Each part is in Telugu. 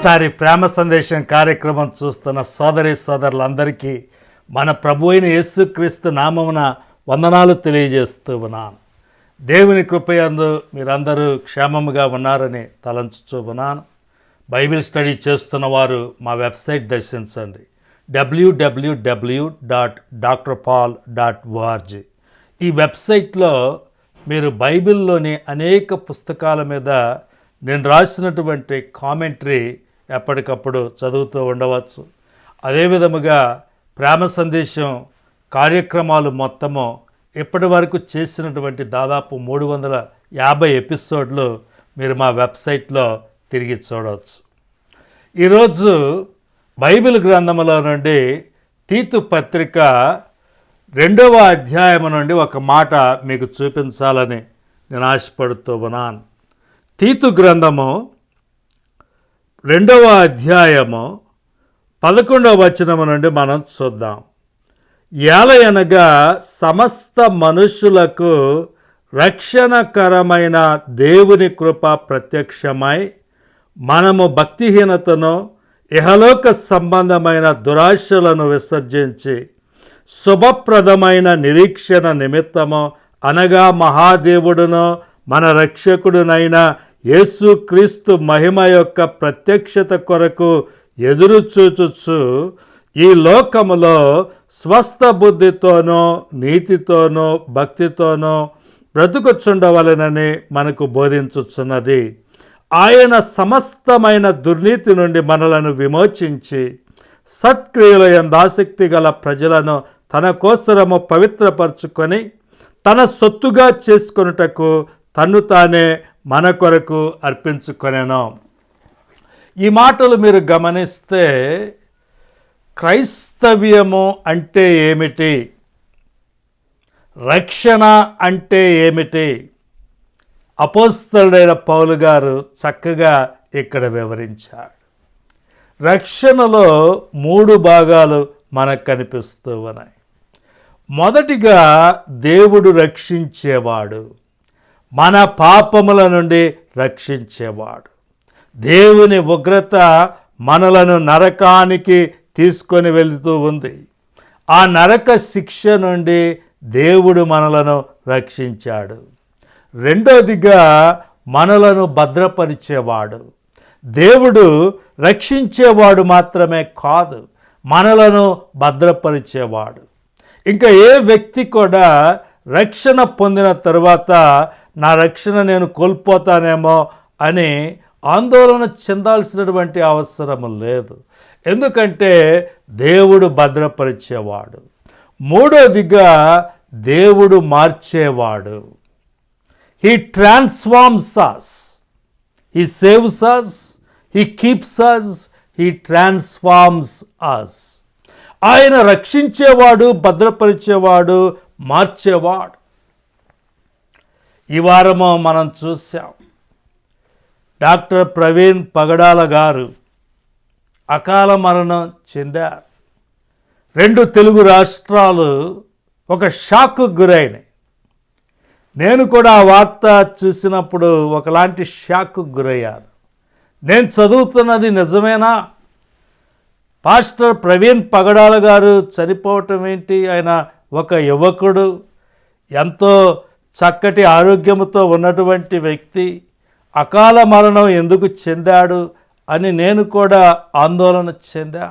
మరోసారి ప్రేమ సందేశం కార్యక్రమం చూస్తున్న సోదరి సోదరులందరికీ మన ప్రభు అయిన యేసుక్రీస్తు నామమున వందనాలు తెలియజేస్తూ ఉన్నాను. దేవుని కృపయందు మీరందరూ క్షేమముగా ఉన్నారని తలంచుచూ ఉన్నాను. బైబిల్ స్టడీ చేస్తున్న వారు మా వెబ్సైట్ దర్శించండి. W W W dot doctor Paul dot O R G ఈ వెబ్సైట్లో మీరు బైబిల్లోని అనేక పుస్తకాల మీద నేను రాసినటువంటి కామెంటరీ ఎప్పటికప్పుడు చదువుతూ ఉండవచ్చు. అదే విధముగా ప్రేమ సందేశం కార్యక్రమాలు మొత్తము ఇప్పటి వరకు చేసినటువంటి దాదాపు మూడు వందల యాభై ఎపిసోడ్లు మీరు మా వెబ్సైట్లో తిరిగి చూడవచ్చు. ఈరోజు బైబిల్ గ్రంథములో నుండి తీతు పత్రిక రెండవ అధ్యాయము నుండి ఒక మాట మీకు చూపించాలని నేను ఆశపడుతూ ఉన్నాను. తీతు గ్రంథము రెండవ అధ్యాయము పదకొండవ వచనము నుండి మనం చూద్దాం. ఏలయనగా సమస్త మనుషులకు రక్షణకరమైన దేవుని కృప ప్రత్యక్షమై మనము భక్తిహీనతను ఇహలోక సంబంధమైన దురాశలను విసర్జించి శుభప్రదమైన నిరీక్షణ నిమిత్తము అనగా మహాదేవుడును మన రక్షకుడునైన యేసుక్రీస్తు మహిమ యొక్క ప్రత్యక్షత కొరకు ఎదురుచూచుచు ఈ లోకములో స్వస్థ బుద్ధితోనో నీతితోనో భక్తితోనో బ్రతుకుచుండవలెనని మనకు బోధించుచున్నది. ఆయన సమస్తమైన దుర్నీతి నుండి మనలను విమోచించి సత్క్రియల ఆసక్తి గల ప్రజలను తన కోసరము పవిత్రపరచుకొని తన సొత్తుగా చేసుకొనుటకు తన్ను తానే మన కొరకు అర్పించుకొనేను. ఈ మాటలు మీరు గమనిస్తే క్రైస్తవ్యము అంటే ఏమిటి? రక్షణ అంటే ఏమిటి? అపోస్తలుడైన పౌలు గారు చక్కగా ఇక్కడ వివరించాడు. రక్షణలో మూడు భాగాలు మనకు కనిపిస్తూ ఉన్నాయి. మొదటిగా దేవుడు రక్షించేవాడు. మన పాపముల నుండి రక్షించేవాడు. దేవుని ఉగ్రత మనలను నరకానికి తీసుకొని వెళుతూ ఉంది. ఆ నరక శిక్ష నుండి దేవుడు మనలను రక్షించాడు. రెండోదిగా మనలను భద్రపరిచేవాడు. దేవుడు రక్షించేవాడు మాత్రమే కాదు మనలను భద్రపరిచేవాడు. ఇంకా ఏ వ్యక్తి కూడా రక్షణ పొందిన తరువాత నా రక్షణ నేను కోల్పోతానేమో అని ఆందోళన చెందాల్సినటువంటి అవసరం లేదు. ఎందుకంటే దేవుడు భద్రపరిచేవాడు. మూడోదిగా దేవుడు మార్చేవాడు. He transforms us he saves us he keeps us he transforms us ఆయన రక్షించేవాడు భద్రపరిచేవాడు మార్చేవాడు. ఈ వారము మనం చూసాం. డాక్టర్ ప్రవీణ్ పగడాల గారు అకాల మరణం చెందారు. రెండు తెలుగు రాష్ట్రాలు ఒక షాక్కు గురైనాయి. నేను కూడా ఆ వార్త చూసినప్పుడు ఒకలాంటి షాక్కు గురయ్యాను. నేను చదువుతున్నది నిజమేనా? పాస్టర్ ప్రవీణ్ పగడాల గారు చనిపోవటం ఏంటి? ఆయన ఒక యువకుడు. ఎంతో చక్కటి ఆరోగ్యంతో ఉన్నటువంటి వ్యక్తి అకాల మరణం ఎందుకు చెందాడు అని నేను కూడా ఆందోళన చెందా?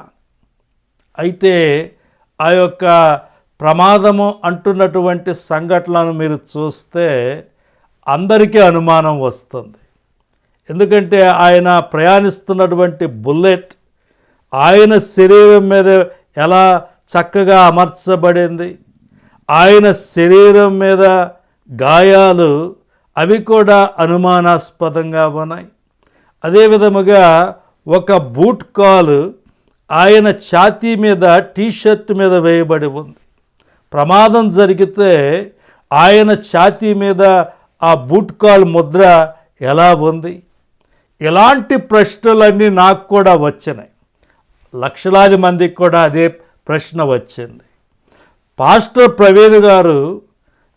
అయితే ఆ యొక్క ప్రమాదము అంటున్నటువంటి సంఘటనలను మీరు చూస్తే అందరికీ అనుమానం వస్తుంది. ఎందుకంటే ఆయన ప్రయాణిస్తున్నటువంటి బుల్లెట్ ఆయన శరీరం మీద ఎలా చక్కగా అమర్చబడింది? ఆయన శరీరం మీద గాయాలు అవి కూడా అనుమానాస్పదంగా ఉన్నాయి. అదే విధముగా ఒక బూట్ కాలు ఆయన ఛాతీ మీద టీషర్ట్ మీద వేయబడి ఉంది. ప్రమాదం జరిగితే ఆయన ఛాతీ మీద ఆ బూట్ కాల్ ముద్ర ఎలా ఉంది? ఇలాంటి ప్రశ్నలన్నీ నాకు కూడా వచ్చినాయి. లక్షలాది మందికి కూడా అదే ప్రశ్న వచ్చింది. పాస్టర్ ప్రవీణ్ గారు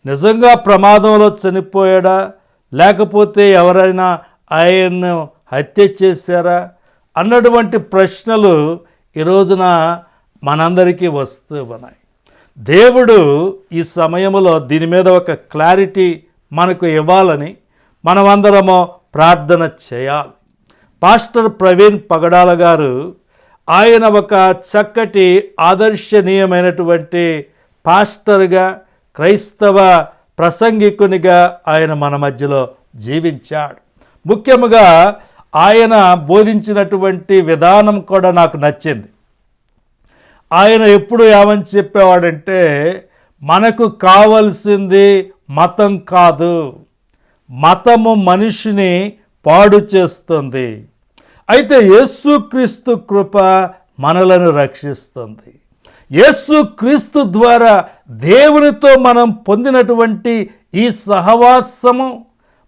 నిజంగా ప్రమాదంలో చనిపోయాడా? లేకపోతే ఎవరైనా ఆయన్ను హత్య చేశారా? అన్నటువంటి ప్రశ్నలు ఈ రోజున మనందరికీ వస్తూ ఉన్నాయి. దేవుడు ఈ సమయంలో దీని మీద ఒక క్లారిటీ మనకు ఇవ్వాలని మనమందరము ప్రార్థన చేయాలి. పాస్టర్ ప్రవీణ్ పగడాల గారు ఆయన ఒక చక్కటి ఆదర్శనీయమైనటువంటి పాస్టర్గా క్రైస్తవ ప్రసంగికునిగా ఆయన మన మధ్యలో జీవించాడు. ముఖ్యముగా ఆయన బోధించినటువంటి విధానం కూడా నాకు నచ్చింది. ఆయన ఎప్పుడు ఏమని చెప్పేవాడంటే మనకు కావలసింది మతం కాదు. మతము మనిషిని పాడు చేస్తుంది. అయితే యేసుక్రీస్తు కృప మనలను రక్షిస్తుంది. యేసుక్రీస్తు ద్వారా దేవునితో మనం పొందినటువంటి ఈ సహవాసము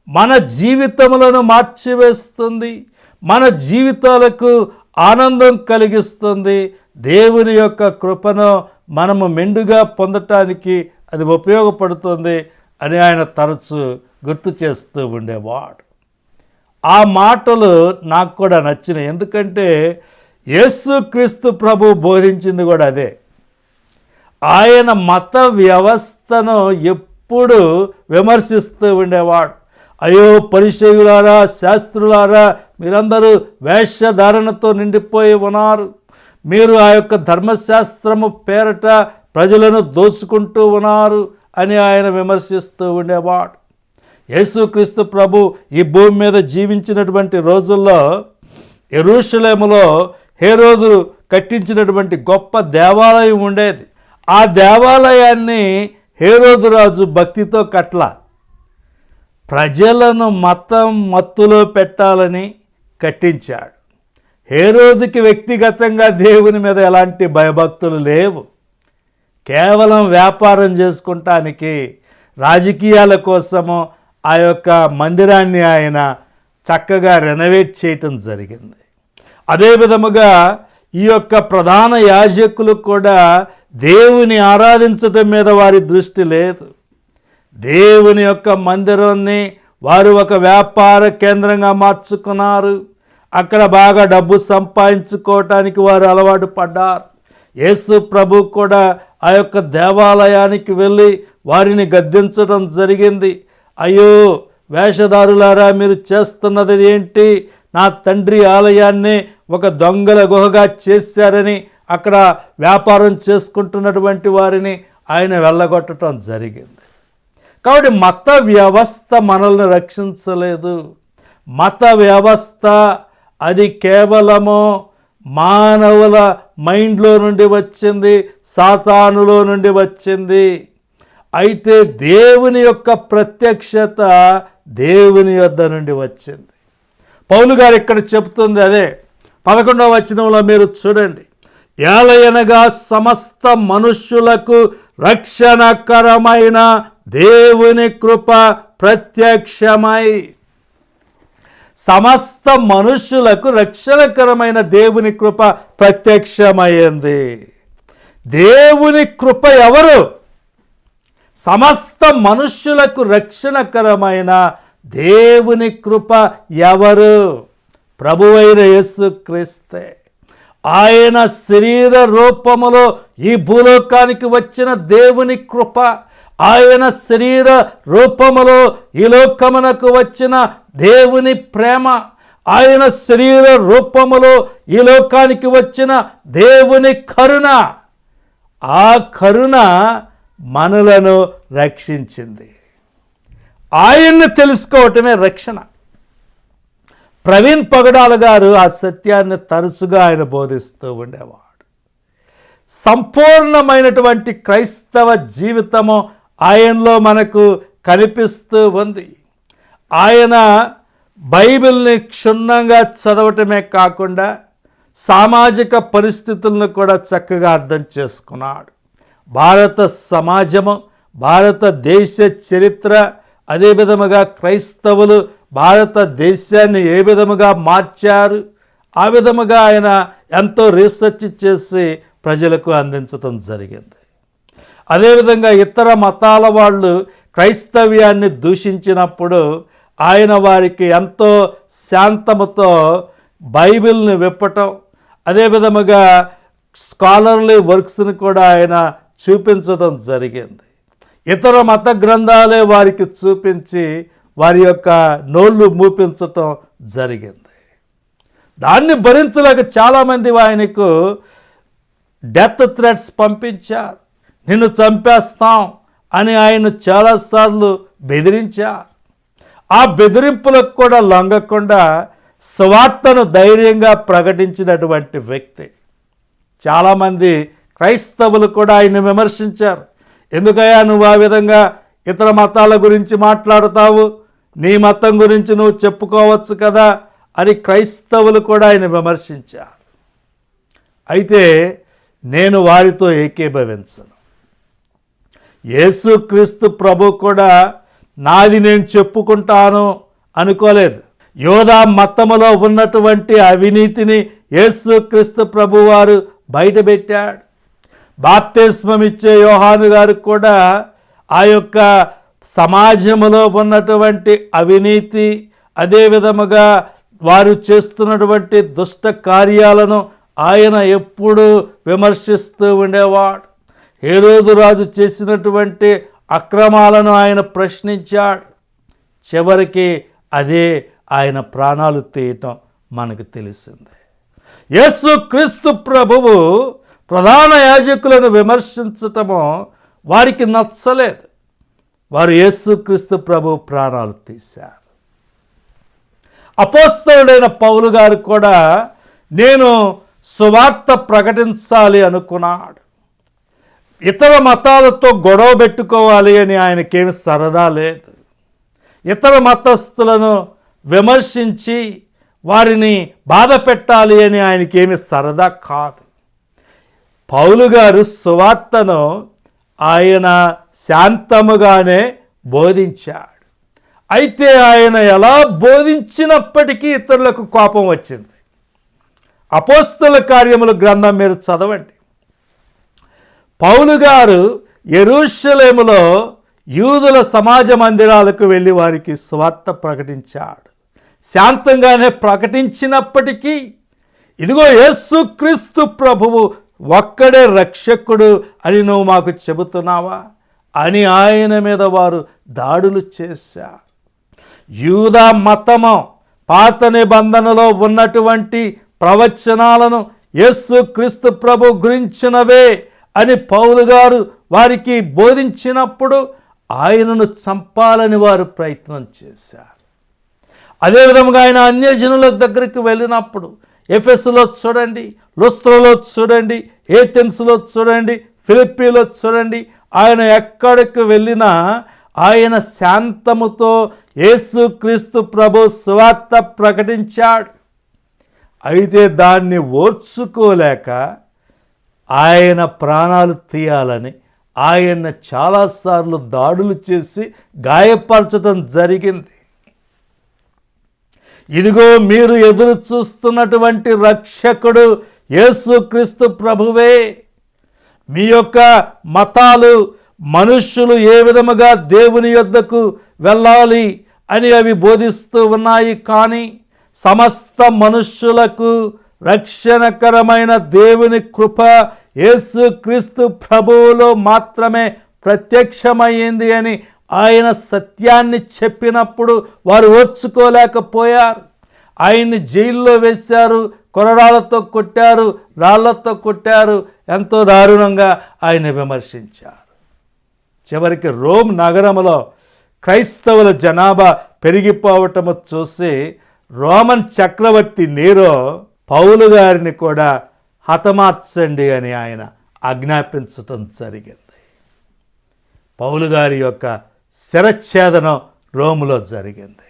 మన జీవితములను మార్చివేస్తుంది. మన జీవితాలకు ఆనందం కలిగిస్తుంది. దేవుని యొక్క కృపను మనము మెండుగా పొందటానికి అది ఉపయోగపడుతుంది అని ఆయన తరచు గుర్తు చేస్తూ ఉండేవాడు. ఆ మాటలు నాకు కూడా నచ్చినాయి. ఎందుకంటే యేసుక్రీస్తు ప్రభు బోధించింది కూడా అదే. ఆయన మత వ్యవస్థను ఎప్పుడు విమర్శిస్తూ ఉండేవాడు. అయ్యో పరిచయులారా శాస్త్రులారా మీరందరూ వేషధారణతో నిండిపోయి ఉన్నారు. మీరు ఆ యొక్క ధర్మశాస్త్రము పేరట ప్రజలను దోచుకుంటూ ఉన్నారు అని ఆయన విమర్శిస్తూ ఉండేవాడు. యేసుక్రీస్తు ప్రభు ఈ భూమి మీద జీవించినటువంటి రోజుల్లో ఎరుషలేములో హేరోదు కట్టించినటువంటి గొప్ప దేవాలయం ఉండేది. ఆ దేవాలయాన్ని హేరోదురాజు భక్తితో కట్ల. ప్రజలను మతం మత్తులో పెట్టాలని కట్టించాడు. హేరోదుకి వ్యక్తిగతంగా దేవుని మీద ఎలాంటి భయభక్తులు లేవు. కేవలం వ్యాపారం చేసుకుంటానికి రాజకీయాల కోసము ఆ యొక్క మందిరాన్ని ఆయన చక్కగా రెనోవేట్ చేయటం జరిగింది. అదే విధముగా ఈ యొక్క ప్రధాన యాజకులు కూడా దేవుని ఆరాధించటం మీద వారి దృష్టి లేదు. దేవుని యొక్క మందిరాన్ని వారు ఒక వ్యాపార కేంద్రంగా మార్చుకున్నారు. అక్కడ బాగా డబ్బు సంపాదించుకోవటానికి వారు అలవాటు పడ్డారు. యేసు ప్రభు కూడా ఆ యొక్క దేవాలయానికి వెళ్ళి వారిని గద్దించడం జరిగింది. అయ్యో వేషధారులారా మీరు చేస్తున్నది ఏంటి? నా తండ్రి ఆలయాన్ని ఒక దొంగల గుహగా చేశారని అక్కడ వ్యాపారం చేసుకుంటున్నటువంటి వారిని ఆయన వెళ్ళగొట్టడం జరిగింది. కాబట్టి మత వ్యవస్థ మనల్ని రక్షించలేదు. మత వ్యవస్థ అది కేవలము మానవుల మైండ్లో నుండి వచ్చింది సాతానులో నుండి వచ్చింది. అయితే దేవుని యొక్క ప్రత్యక్షత దేవుని యొద్ద నుండి వచ్చింది. పౌలు గారు ఇక్కడ చెప్తుంది అదే పదకొండవ వచనంలో మీరు చూడండి. ఏలయనగా సమస్త మనుష్యులకు రక్షణకరమైన దేవుని కృప ప్రత్యక్షమై. సమస్త మనుష్యులకు రక్షణకరమైన దేవుని కృప ప్రత్యక్షమైంది. దేవుని కృప ఎవరు? సమస్త మనుష్యులకు రక్షణకరమైన దేవుని కృప ఎవరు? ప్రభువైన యేసు క్రీస్తే ఆయన శరీర రూపములో ఈ భూలోకానికి వచ్చిన దేవుని కృప ఆయన శరీర రూపములో ఈ లోకమునకు వచ్చిన దేవుని ప్రేమ ఆయన శరీర రూపములో ఈ లోకానికి వచ్చిన దేవుని కరుణ ఆ కరుణ మనలను రక్షించింది. ఆయన్ని తెలుసుకోవటమే రక్షణ. ప్రవీణ్ పగడాల గారు ఆ సత్యాన్ని తరచుగా ఆయన బోధిస్తూ ఉండేవాడు. సంపూర్ణమైనటువంటి క్రైస్తవ జీవితము ఆయనలో మనకు కనిపిస్తూ ఉంది. ఆయన బైబిల్ని క్షుణ్ణంగా చదవటమే కాకుండా సామాజిక పరిస్థితులను కూడా చక్కగా అర్థం చేసుకున్నాడు. భారత సమాజము భారతదేశ చరిత్ర అదే విధముగా క్రైస్తవులు భారతదేశాన్ని ఏ విధముగా మార్చారు? ఆ విధముగా ఆయన ఎంతో రీసెర్చ్ చేసి ప్రజలకు అందించటం జరిగింది. అదేవిధంగా ఇతర మతాల వాళ్ళు క్రైస్తవ్యాన్ని దూషించినప్పుడు ఆయన వారికి ఎంతో శాంతముతో బైబిల్ని విప్పటం అదే విధముగా స్కాలర్లీ వర్క్స్ని కూడా ఆయన చూపించడం జరిగింది. ఇతర మత గ్రంథాలే వారికి చూపించి వారి యొక్క నోళ్ళు మూపించటం జరిగింది. దాన్ని భరించలేక చాలామంది ఆయనకు డెత్ థ్రెట్స్ పంపించారు. నిన్ను చంపేస్తాం అని ఆయన చాలాసార్లు బెదిరించారు. ఆ బెదిరింపులకు కూడా లొంగకుండా స్వార్థను ధైర్యంగా ప్రకటించినటువంటి వ్యక్తి. చాలామంది క్రైస్తవులు కూడా ఆయన్ని విమర్శించారు. ఎందుకయ్యా నువ్వు ఆ విధంగా ఇతర మతాల గురించి మాట్లాడుతావు? నీ మతం గురించి నువ్వు చెప్పుకోవచ్చు కదా అని క్రైస్తవులు కూడా ఆయన విమర్శించారు. అయితే నేను వారితో ఏకీభవించను. యేసుక్రీస్తు ప్రభు కూడా నాది నేను చెప్పుకుంటాను అనుకోలేదు. యోధా మతములో ఉన్నటువంటి అవినీతిని యేసుక్రీస్తు ప్రభు వారు బయటపెట్టాడు. బాప్తిస్మం ఇచ్చే యోహాను గారు కూడా ఆ యొక్క సమాజంలో ఉన్నటువంటి అవినీతి అదే విధముగా వారు చేస్తున్నటువంటి దుష్ట కార్యాలను ఆయన ఎప్పుడూ విమర్శిస్తూ ఉండేవాడు. హేరోదు రాజు చేసినటువంటి అక్రమాలను ఆయన ప్రశ్నించాడు. చివరికి అదే ఆయన ప్రాణాలు తీయటం మనకు తెలిసింది. యేసు క్రీస్తు ప్రభువు ప్రధాన యాజకులను విమర్శించటము వారికి నచ్చలేదు. వారు యేసుక్రీస్తు ప్రభు ప్రాణాలు తీశారు. అపోస్తలుడైన పౌలు గారు కూడా నేను సువార్త ప్రకటించాలి అనుకున్నాడు. ఇతర మతాలతో గొడవ పెట్టుకోవాలి అని ఆయనకేమి సరదా లేదు. ఇతర మతస్థులను విమర్శించి వారిని బాధ పెట్టాలి అని ఆయనకేమి సరదా కాదు. పౌలు గారు సువార్తను ఆయన శాంతముగానే బోధించాడు. అయితే ఆయన ఎలా బోధించినప్పటికీ ఇతరులకు కోపం వచ్చింది. అపోస్తుల కార్యముల గ్రంథం మీరు చదవండి. పౌలు గారు ఎరుషలేములో యూదుల సమాజ మందిరాలకు వెళ్ళి వారికి స్వార్థ ప్రకటించాడు. శాంతంగానే ప్రకటించినప్పటికీ ఇదిగో యేసుక్రీస్తు ప్రభువు ఒక్కడే రక్షకుడు అని నువ్వు మాకు చెబుతున్నావా? అని ఆయన మీద వారు దాడులు చేశారు. యూదా మతము పాత నిబంధనలో ఉన్నటువంటి ప్రవచనాలను యస్సు క్రీస్తు ప్రభు గురించినవే అని పౌలు గారు వారికి బోధించినప్పుడు ఆయనను చంపాలని వారు ప్రయత్నం చేశారు. అదేవిధంగా ఆయన అన్యజనుల దగ్గరికి వెళ్ళినప్పుడు ఎఫెస్లో చూడండి లుస్త్రలో చూడండి ఏథెన్స్లో చూడండి ఫిలిప్పీలో చూడండి. ఆయన ఎక్కడికి వెళ్ళినా ఆయన శాంతముతో యేసుక్రీస్తు ప్రభు స్వార్థ ప్రకటించాడు. అయితే దాన్ని ఓర్చుకోలేక ఆయన ప్రాణాలు తీయాలని ఆయన చాలాసార్లు దాడులు చేసి గాయపరచడం జరిగింది. ఇదిగో మీరు ఎదురు చూస్తున్నటువంటి రక్షకుడు యేసుక్రీస్తు ప్రభువే. మీ యొక్క మతాలు మనుష్యులు ఏ విధముగా దేవుని యొద్దకు వెళ్ళాలి అని అవి బోధిస్తూ ఉన్నాయి కానీ సమస్త మనుష్యులకు రక్షణకరమైన దేవుని కృప యేసుక్రీస్తు ప్రభువులో మాత్రమే ప్రత్యక్షమయ్యింది అని ఆయన సత్యాన్ని చెప్పినప్పుడు వారు ఓర్చుకోలేకపోయారు. ఆయన్ని జైల్లో వేశారు కొరడాలతో కొట్టారు రాళ్ళతో కొట్టారు. ఎంతో దారుణంగా ఆయన విమర్శించారు. చివరికి రోమ్ నగరంలో క్రైస్తవుల జనాభా పెరిగిపోవటము చూసి రోమన్ చక్రవర్తి నీరో పౌలు గారిని కూడా హతమార్చండి అని ఆయన ఆజ్ఞాపించటం జరిగింది. పౌలు గారి యొక్క శరఛేదనం రోములో జరిగింది.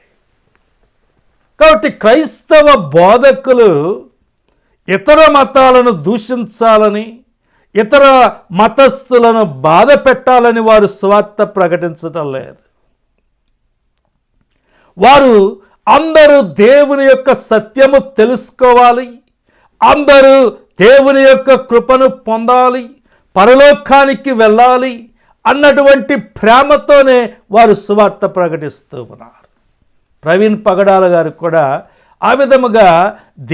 కాబట్టి క్రైస్తవ బోధకులు ఇతర మతాలను దూషించాలని ఇతర మతస్థులను బాధ పెట్టాలని వారు స్వార్థ ప్రకటించటం లేదు. వారు అందరూ దేవుని యొక్క సత్యము తెలుసుకోవాలి అందరూ దేవుని యొక్క కృపను పొందాలి పరలోకానికి వెళ్ళాలి అన్నటువంటి ప్రేమతోనే వారు సువార్త ప్రకటిస్తూ ఉన్నారు. ప్రవీణ్ పగడాల గారు కూడా ఆ విధముగా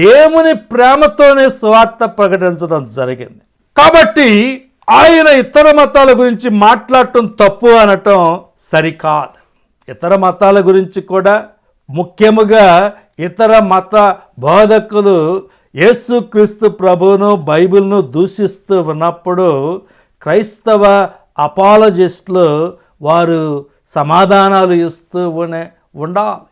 దేవుని ప్రేమతోనే సువార్త ప్రకటించడం జరిగింది. కాబట్టి ఆయన ఇతర మతాల గురించి మాట్లాడటం తప్పు అనటం సరికాదు. ఇతర మతాల గురించి కూడా ముఖ్యముగా ఇతర మత బోధకులు యేసుక్రీస్తు ప్రభువును బైబిల్ను దూషిస్తూ ఉన్నప్పుడు క్రైస్తవ అపాలజిస్టులు వారు సమాధానాలు ఇస్తూనే ఉండాలి.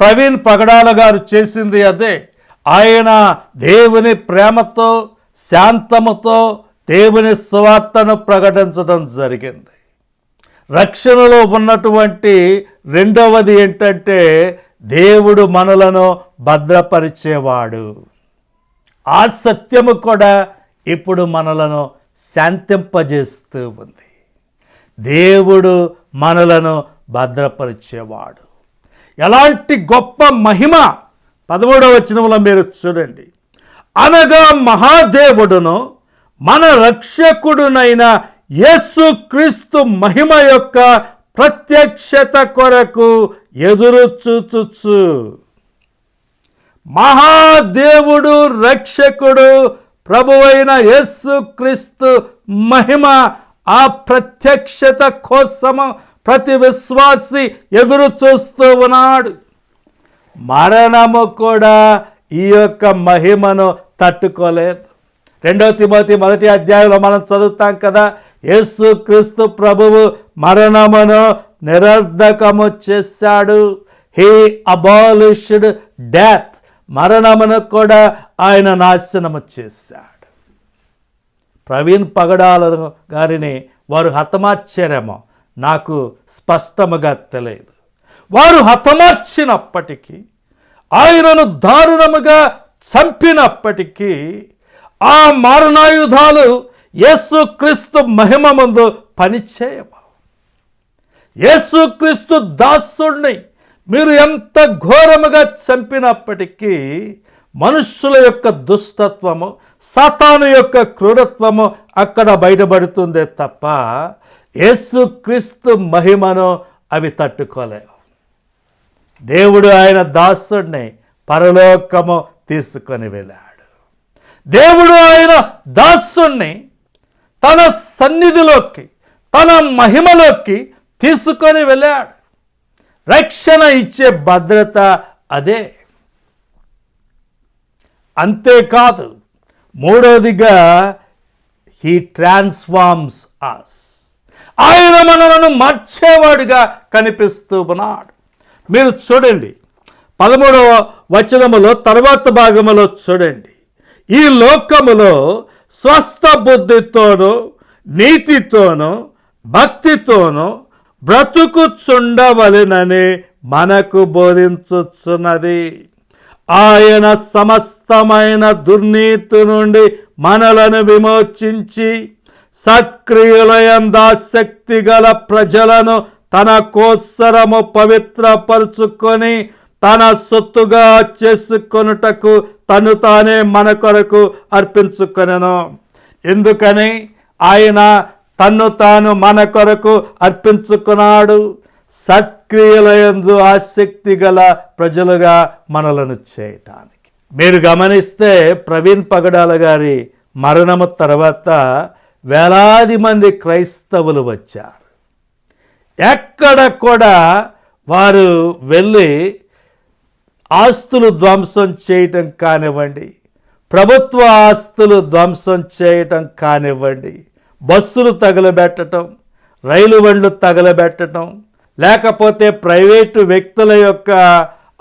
ప్రవీణ్ పగడాల గారు చేసింది అదే. ఆయన దేవుని ప్రేమతో శాంతముతో దేవుని సువార్తను ప్రకటించడం జరిగింది. రక్షణలో ఉన్నటువంటి రెండవది ఏంటంటే దేవుడు మనలను భద్రపరిచేవాడు. ఆ సత్యము కూడా ఇప్పుడు మనలను శాంతింపజేస్తూ ఉంది. దేవుడు మనలను భద్రపరిచేవాడు. ఎలాంటి గొప్ప మహిమ? పదమూడవ వచనంలో మీరు చూడండి. అనగా మహాదేవుడును మన రక్షకుడునైన యేసుక్రీస్తు మహిమ యొక్క ప్రత్యక్షత కొరకు ఎదురు చూచుచు. మహాదేవుడు రక్షకుడు ప్రభువైన యేసుక్రీస్తు మహిమ ఆ ప్రత్యక్షత కోసము ప్రతి విశ్వాసి ఎదురు చూస్తూ ఉన్నాడు. మరణము కూడా ఈ యొక్క మహిమను తట్టుకోలేదు. రెండవ తిమోతి మొదటి అధ్యాయంలో మనం చదువుతాం కదా యేసు క్రీస్తు ప్రభువు మరణమును నిరర్ధకము చేశాడు. హీ అబాలిష్డ్ డెత్ మరణమును కూడా ఆయన నాశనము చేశాడు. ప్రవీణ్ పగడాల గారిని వారు హతమార్చారేమో. నాకు స్పష్టముగా తెలియదు. వారు హతమార్చినప్పటికీ ఆయనను దారుణముగా చంపినప్పటికీ ఆ మారణాయుధాలు యేసుక్రీస్తు మహిమ ముందు పనిచేయవు. యేసుక్రీస్తు దాసుడిని మీరు ఎంత ఘోరముగా చంపినప్పటికీ మనుషుల యొక్క దుష్టత్వము సాతాను యొక్క క్రూరత్వము అక్కడ బయటపడుతుందే తప్ప యేసుక్రీస్తు మహిమను అవి తట్టుకోలేవు. దేవుడు ఆయన దాసుడిని పరలోకము తీసుకొని వెళ్ళాడు. దేవుడు ఆయన దాసుణ్ణి తన సన్నిధిలోకి తన మహిమలోకి తీసుకొని వెళ్ళాడు. రక్షణ ఇచ్చే భద్రత అదే. అంతేకాదు మూడవదిగా హీ ట్రాన్స్ఫార్మ్స్ అస్ ఆయన మనలను మార్చేవాడుగా కనిపిస్తూ ఉన్నాడు. మీరు చూడండి పదమూడవ వచనములో తర్వాత భాగములో చూడండి. ఈ లోకములో స్వస్థ బుద్ధితోనూ నీతితోనూ భక్తితోనూ బ్రతుకుచుండవలెనని మనకు బోధించుచున్నది. ఆయన సమస్తమైన దుర్నీతి నుండి మనలను విమోచించి సత్క్రియలయందాశక్తి గల ప్రజలను తన కోసరము పవిత్రపరుచుకొని తన సొత్తుగా చేసుకొనుటకు తను తానే మన కొరకు అర్పించుకొనెను. ఎందుకని? ఆయన తన్ను తాను మన కొరకు అర్పించుకున్నాడు సత్క్రియలయందు ఆసక్తి గల ప్రజలుగా మనలను చేయటానికి. మీరు గమనిస్తే ప్రవీణ్ పగడాల గారి మరణము తర్వాత వేలాది మంది క్రైస్తవులు వచ్చారు. ఎక్కడ కూడా వారు వెళ్ళి ఆస్తులు ధ్వంసం చేయటం కానివ్వండి ప్రభుత్వ ఆస్తులు ధ్వంసం చేయటం కానివ్వండి బస్సులు తగలబెట్టడం రైలు బండ్లు తగలబెట్టడం లేకపోతే ప్రైవేటు వ్యక్తుల యొక్క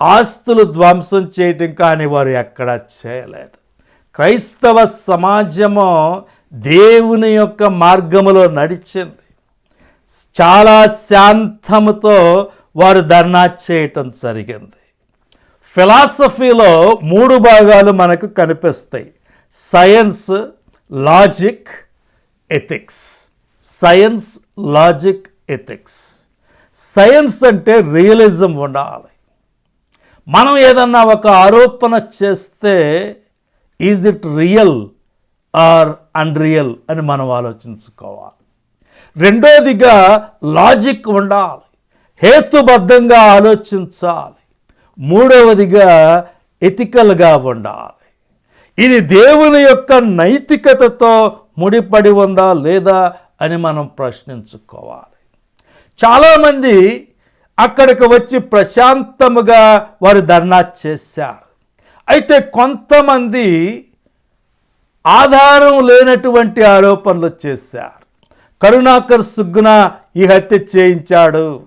ఆస్తులు ధ్వంసం చేయటం కానీ వారు ఎక్కడా చేయలేదు. క్రైస్తవ సమాజము దేవుని యొక్క మార్గములో నడిచింది. చాలా శాంతముతో వారు ధర్నా చేయటం జరిగింది. ఫిలాసఫీలో మూడు భాగాలు మనకు కనిపిస్తాయి. Science logic ethics. Science logic ethics. Science అంటే రియలిజం ఉండాలి. మనం ఏదన్నా ఒక ఆరోపణ చేస్తే is it real or unreal అని మనం ఆలోచించుకోవాలి. రెండోదిగా లాజిక్ ఉండాలి. హేతుబద్ధంగా ఆలోచించాలి. మూడవదిగా ఎథికల్గా ఉండాలి. ఇది దేవుని యొక్క నైతికతతో ముడిపడి ఉందా లేదా అని మనం ప్రశ్నించుకోవాలి. చాలామంది అక్కడికి వచ్చి ప్రశాంతముగా వారు ధర్నా చేశారు. అయితే కొంతమంది ఆధారం లేనటువంటి ఆరోపణలు చేశారు. కరుణాకర్ సుగ్గున ఈ హత్య చేయించాడు.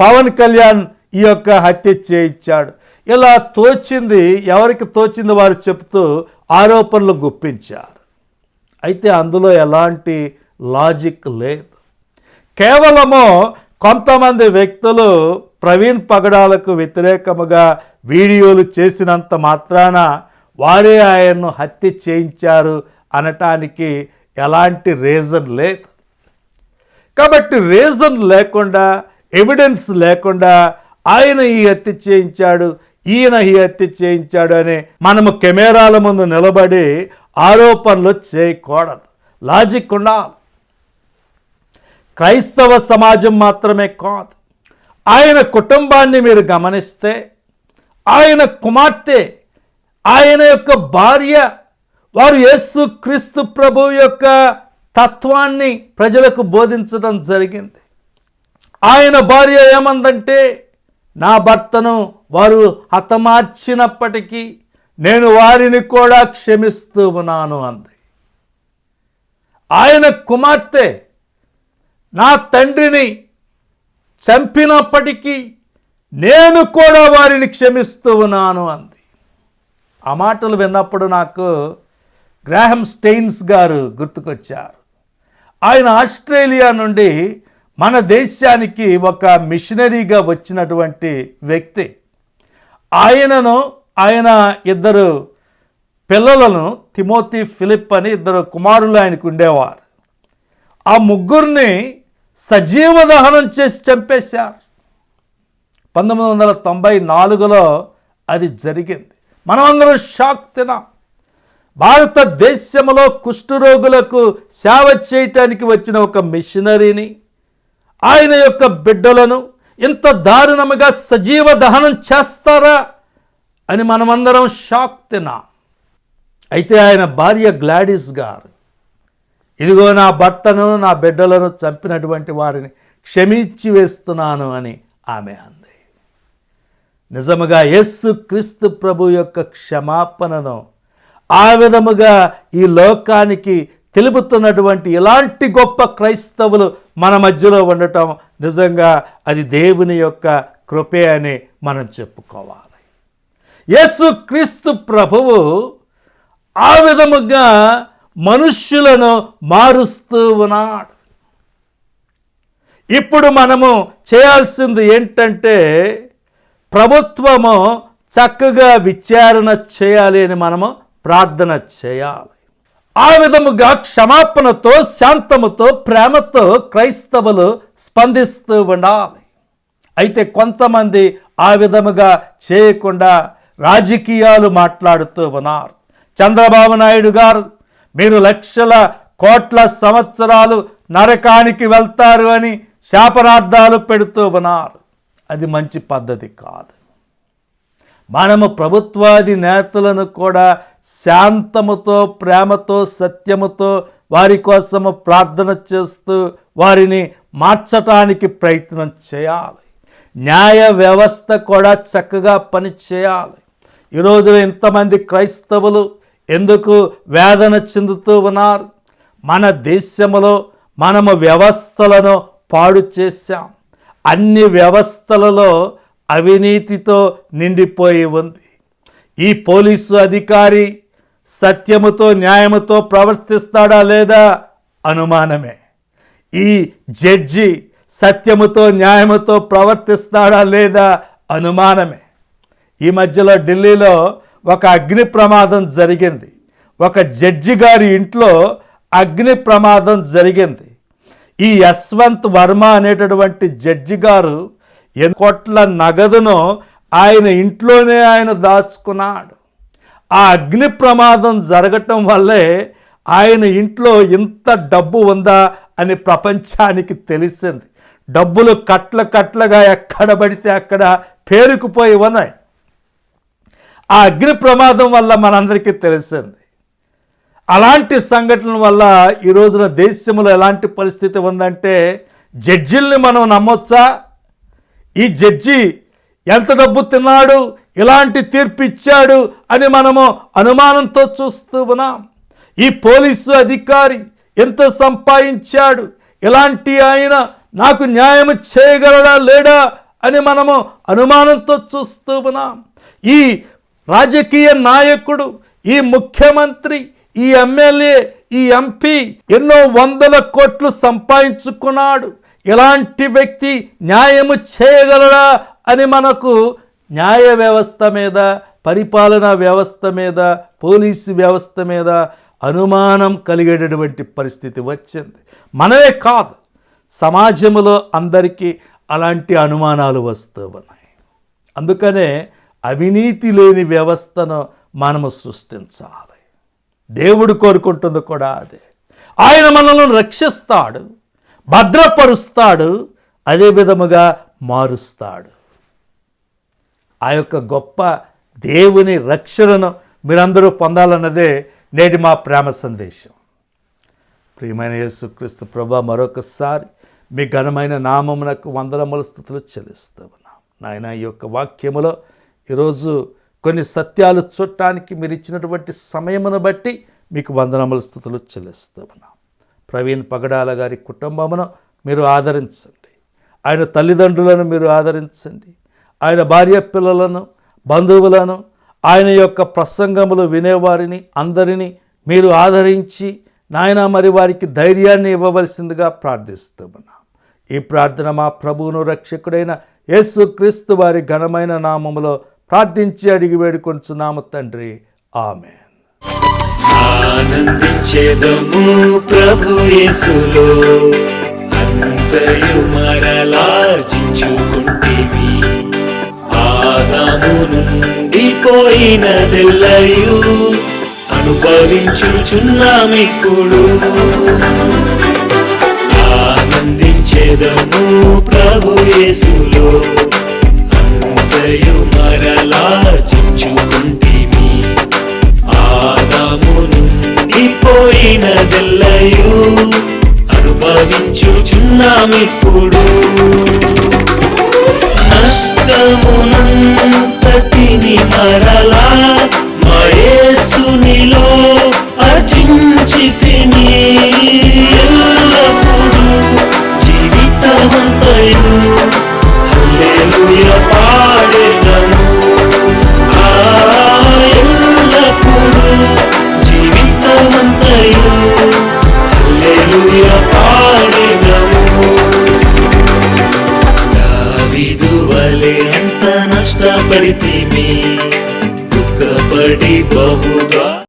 పవన్ కళ్యాణ్ ఈ యొక్క హత్య చేయించాడు. ఇలా తోచింది ఎవరికి తోచింది వారు చెబుతూ ఆరోపణలు గుప్పించారు. అయితే అందులో ఎలాంటి లాజిక్ లేదు. కేవలము కొంతమంది వ్యక్తులు ప్రవీణ్ పగడాలకు వ్యతిరేకముగా వీడియోలు చేసినంత మాత్రాన వారే ఆయన్ను హత్య చేయించారు అనటానికి ఎలాంటి రీజన్ లేదు. కాబట్టి రీజన్ లేకుండా ఎవిడెన్స్ లేకుండా ఆయన ఈ హత్య చేయించాడు ఈయన ఈ హత్య చేయించాడు అని మనము కెమెరాల ముందు నిలబడి ఆరోపణలు చేయకూడదు. లాజిక్ ఉండాలి. క్రైస్తవ సమాజం మాత్రమే కాదు. ఆయన కుటుంబాన్ని మీరు గమనిస్తే ఆయన కుమార్తె ఆయన యొక్క భార్య వారు యేసు క్రీస్తు ప్రభు యొక్క తత్వాన్ని ప్రజలకు బోధించడం జరిగింది. ఆయన భార్య ఏమందంటే నా భర్తను వారు హతమార్చినప్పటికీ నేను వారిని కూడా క్షమిస్తూ ఉన్నాను అంది. ఆయన కుమార్తె నా తండ్రిని చంపినప్పటికీ నేను కూడా వారిని క్షమిస్తూ ఉన్నాను అంది. ఆ మాటలు విన్నప్పుడు నాకు గ్రాహం స్టెయిన్స్ గారు గుర్తుకొచ్చారు. ఆయన ఆస్ట్రేలియా నుండి మన దేశానికి ఒక మిషనరీగా వచ్చినటువంటి వ్యక్తి. ఆయనను ఆయన ఇద్దరు పిల్లలను తిమోతి ఫిలిప్ అని ఇద్దరు కుమారులు ఆయనకు ఉండేవారు. ఆ ముగ్గురిని సజీవ దహనం చేసి చంపేశారు. పంతొమ్మిది వందల తొంభై నాలుగులో అది జరిగింది. మనమందరం షాక్ తినాం భారతదేశంలో కుష్ఠరోగులకు సేవ చేయటానికి వచ్చిన ఒక మిషనరీని ఆయన యొక్క బిడ్డలను ఇంత దారుణముగా సజీవ దహనం చేస్తారా అని మనమందరం షాక్ తిన్నాం. అయితే ఆయన భార్య గ్లాడిస్ గారు ఇదిగో నా భర్తను నా బిడ్డలను చంపినటువంటి వారిని క్షమించి వేస్తున్నాను అని ఆమె అంది. నిజముగా యస్సు క్రీస్తు ప్రభు యొక్క క్షమాపణను ఆ విధముగా ఈ లోకానికి తెలుపుతున్నటువంటి ఇలాంటి గొప్ప క్రైస్తవులు మన మధ్యలో ఉండటం నిజంగా అది దేవుని యొక్క కృపే అని మనం చెప్పుకోవాలి. యేసు క్రీస్తు ప్రభువు ఆ విధముగా మనుష్యులను మారుస్తూ ఉన్నాడు. ఇప్పుడు మనము చేయాల్సింది ఏంటంటే ప్రభుత్వము చక్కగా విచారణ చేయాలి అని మనము ప్రార్థన చేయాలి. ఆ విధముగా క్షమాపణతో శాంతముతో ప్రేమతో క్రైస్తవులు స్పందిస్తూ ఉండాలి. అయితే కొంతమంది ఆ విధముగా చేయకుండా రాజకీయాలు మాట్లాడుతూ ఉన్నారు. చంద్రబాబు నాయుడు గారు మీరు లక్షల కోట్ల సంవత్సరాలు నరకానికి వెళ్తారు అని శాపనార్థాలు పెడుతూ ఉన్నారు. అది మంచి పద్ధతి కాదు. మనము ప్రభుత్వాది నేతలను కూడా శాంతముతో ప్రేమతో సత్యముతో వారి కోసము ప్రార్థన చేస్తూ వారిని మార్చటానికి ప్రయత్నం చేయాలి. న్యాయ వ్యవస్థ కూడా చక్కగా పని చేయాలి ఈ ఇంతమంది క్రైస్తవులు ఎందుకు వేదన చెందుతూ ఉన్నారు? మన దేశంలో మనము వ్యవస్థలను పాడు చేశాం. అన్ని వ్యవస్థలలో అవినీతితో నిండిపోయి ఉంది. ఈ పోలీసు అధికారి సత్యముతో న్యాయముతో ప్రవర్తిస్తాడా లేదా అనుమానమే. ఈ జడ్జి సత్యముతో న్యాయముతో ప్రవర్తిస్తాడా లేదా అనుమానమే. ఈ మధ్యలో ఢిల్లీలో ఒక అగ్ని ప్రమాదం జరిగింది. ఒక జడ్జి గారి ఇంట్లో అగ్ని ప్రమాదం జరిగింది. ఈ యశ్వంత్ వర్మ అనేటటువంటి జడ్జి గారు ఎన్ని కోట్ల నగదును ఆయన ఇంట్లోనే ఆయన దాచుకున్నాడు. ఆ అగ్ని ప్రమాదం జరగటం వల్లే ఆయన ఇంట్లో ఇంత డబ్బు ఉందా అని ప్రపంచానికి తెలిసింది. డబ్బులు కట్ల కట్లగా ఎక్కడ పడితే అక్కడ పేరుకుపోయి ఉన్నాయి. ఆ అగ్ని ప్రమాదం వల్ల మనందరికీ తెలిసింది. అలాంటి సంఘటనల వల్ల ఈ రోజున దేశంలో ఎలాంటి పరిస్థితి ఉందంటే జడ్జిల్ని మనం నమ్మొచ్చా? ఈ జడ్జి ఎంత డబ్బు తిన్నాడు? ఇలాంటి తీర్పు ఇచ్చాడు అని మనము అనుమానంతో చూస్తూ ఉన్నాం. ఈ పోలీసు అధికారి ఎంత సంపాదించాడు? ఇలాంటి ఆయన నాకు న్యాయం చేయగలడా లేడా అని మనము అనుమానంతో చూస్తూ ఉన్నాం. ఈ రాజకీయ నాయకుడు ఈ ముఖ్యమంత్రి ఈ ఎమ్మెల్యే ఈ ఎంపీ ఎన్నో వందల కోట్లు సంపాదించుకున్నాడు. ఇలాంటి వ్యక్తి న్యాయము చేయగలరా అని మనకు న్యాయ వ్యవస్థ మీద పరిపాలనా వ్యవస్థ మీద పోలీసు వ్యవస్థ మీద అనుమానం కలిగేటటువంటి పరిస్థితి వచ్చింది. మనమే కాదు సమాజంలో అందరికీ అలాంటి అనుమానాలు వస్తూ ఉన్నాయి. అందుకనే అవినీతి లేని వ్యవస్థను మనము సృష్టించాలి. దేవుడు కోరుకుంటుంది కూడా అదే. ఆయన మనల్ని రక్షిస్తాడు భద్రపరుస్తాడు అదే విధముగా మారుస్తాడు. ఆ యొక్క గొప్ప దేవుని రక్షణను మీరందరూ పొందాలన్నదే నేటి మా ప్రేమ సందేశం. ప్రియమైన యేసుక్రీస్తు ప్రభా మరొకసారి మీ ఘనమైన నామమునకు వందనముల స్థుతులు చెల్లిస్తూ ఉన్నాం. నాయన ఈ యొక్క వాక్యములో ఈరోజు కొన్ని సత్యాలు చూడటానికి మీరు ఇచ్చినటువంటి సమయమును బట్టి మీకు వందనముల స్థుతులు చెల్లిస్తున్నాం ప్రవీణ్ పగడాల గారి కుటుంబమును మీరు ఆదరించండి. ఆయన తల్లిదండ్రులను మీరు ఆదరించండి. ఆయన భార్య పిల్లలను బంధువులను ఆయన యొక్క ప్రసంగములు వినేవారిని అందరినీ మీరు ఆదరించి నాయన మరి వారికి ధైర్యాన్ని ఇవ్వవలసిందిగా ప్రార్థిస్తున్నాం ఈ ప్రార్థన మా ప్రభువును రక్షకుడైన యేసుక్రీస్తు వారి ఘనమైన నామములో ప్రార్థించి అడిగి వేడుకొంచున్నాము తండ్రి. ఆమె ఆనందించేదము ప్రభు యేసులో అంతయు మరలా చించుకుంటేవి ఆదాము నుండి పోయినదెల్లయు అనుభవించుచున్నామిప్పుడు ఆనందించేదము ప్రభు యేసులో అంతయు మరలా చించుకుంటేవి ఆదాము నుండి పోయినదెల్లయు అనుభవించుచున్నామిప్పుడు. నష్టమునంతటిని మరలా మయేసునిలో అచించితి कष्ट पड़ती दुख पड़ी बहुगा